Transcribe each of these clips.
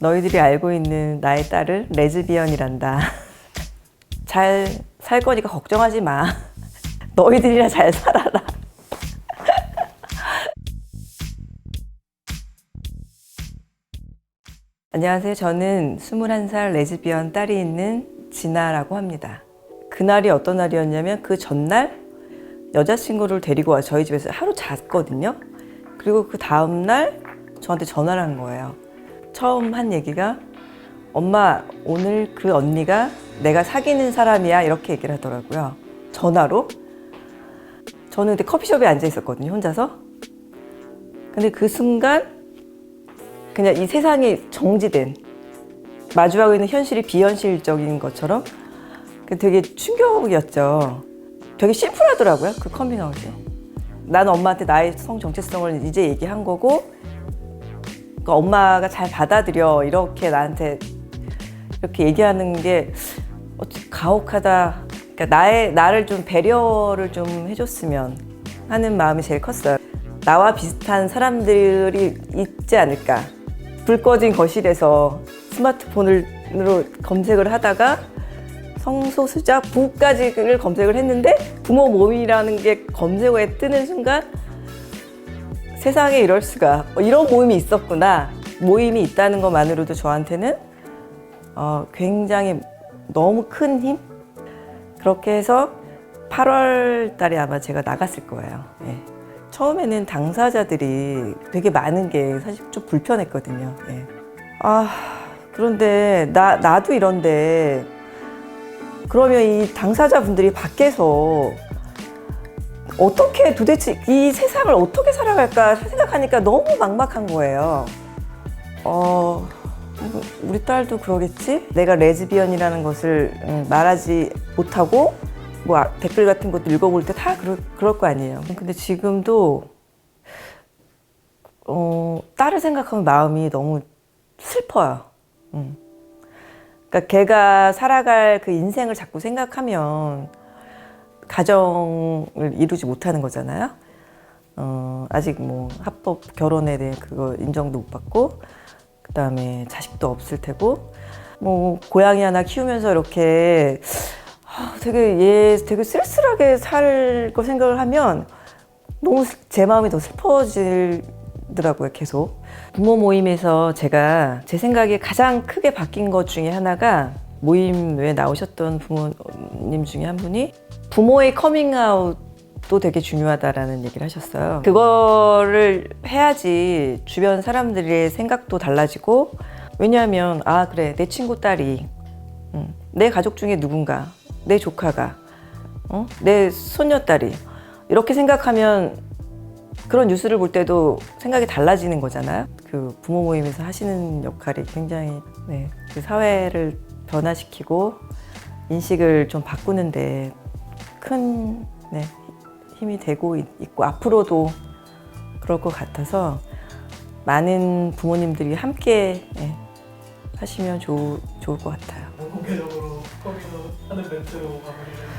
너희들이 알고 있는 나의 딸을 레즈비언이란다. 잘 살 거니까 걱정하지 마. 너희들이나 잘 살아라. 안녕하세요. 저는 21살 레즈비언 딸이 있는 진아라고 합니다. 그날이 어떤 날이었냐면 그 전날 여자친구를 데리고 와 저희 집에서 하루 잤거든요. 그리고 그 다음날 저한테 전화를 한 거예요. 처음 한 얘기가 엄마 오늘 그 언니가 내가 사귀는 사람이야 이렇게 얘기를 하더라고요. 전화로. 저는 그때 커피숍에 앉아 있었거든요. 혼자서. 근데 그 순간 그냥 이 세상이 정지된 마주하고 있는 현실이 비현실적인 것처럼 그 되게 충격이었죠. 되게 심플하더라고요. 그 커밍아웃이. 나는 엄마한테 나의 성 정체성을 이제 얘기한 거고 그러니까 엄마가 잘 받아들여 이렇게 나한테 이렇게 얘기하는 게 가혹하다. 그러니까 나의 나를 좀 배려를 좀 해줬으면 하는 마음이 제일 컸어요. 나와 비슷한 사람들이 있지 않을까. 불 꺼진 거실에서 스마트폰으로 검색을 하다가 성소수자 부까지를 검색을 했는데 부모 모임이라는 게 검색어에 뜨는 순간 세상에 이럴 수가 어, 이런 모임이 있었구나 모임이 있다는 것만으로도 저한테는 어, 굉장히 너무 큰 힘 그렇게 해서 8월 달에 아마 제가 나갔을 거예요. 예. 처음에는 당사자들이 되게 많은 게 사실 좀 불편했거든요. 예. 아 그런데 나 나도 이런데 그러면 이 당사자분들이 밖에서 어떻게 도대체 이 세상을 어떻게 살아갈까 생각하니까 너무 막막한 거예요. 어, 우리 딸도 그러겠지? 내가 레즈비언이라는 것을 음, 말하지 못하고 뭐 아- 댓글 같은 것도 읽어볼 때 다 그럴, 그럴 거 아니에요. 근데 지금도 어, 딸을 생각하면 마음이 너무 슬퍼요. 음. 그러니까 걔가 살아갈 그 인생을 자꾸 생각하면 가정을 이루지 못하는 거잖아요. 어, 아직 뭐 합법 결혼에 대해 그거 인정도 못 받고 그 다음에 자식도 없을 테고 뭐 고양이 하나 키우면서 이렇게 아, 되게 얘 되게 쓸쓸하게 살 거 생각을 하면 너무 슬- 제 마음이 더 슬퍼지더라고요 계속 부모 모임에서 제가 제 생각에 가장 크게 바뀐 것 중에 하나가 모임에 나오셨던 부모님 중에 한 분이 부모의 커밍아웃도 되게 중요하다라는 얘기를 하셨어요. 그거를 해야지 주변 사람들의 생각도 달라지고 왜냐하면 아 그래 내 친구 딸이 음, 내 가족 중에 누군가 내 조카가 어? 내 손녀딸이 이렇게 생각하면 그런 뉴스를 볼 때도 생각이 달라지는 거잖아요. 그 부모 모임에서 하시는 역할이 굉장히 네, 그 사회를 변화시키고 인식을 좀 바꾸는데 큰 네, 힘이 되고 있- 있고 앞으로도 그럴 것 같아서 많은 부모님들이 함께 네, 하시면 좋, 좋을 것 같아요. 공개적으로 커밍아웃 하는 멘트로 마무리를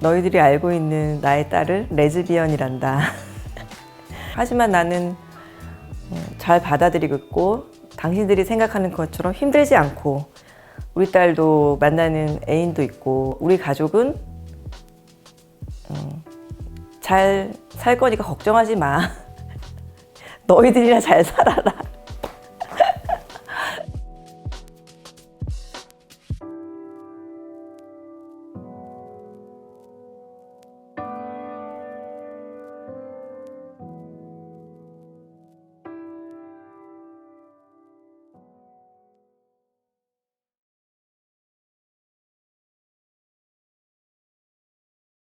너희들이 알고 있는 나의 딸을 레즈비언이란다. 하지만 나는 어, 잘 받아들이고 있고 당신들이 생각하는 것처럼 힘들지 않고 우리 딸도 만나는 애인도 있고 우리 가족은 잘살 거니까 걱정하지 마. 너희들이나 잘 살아라.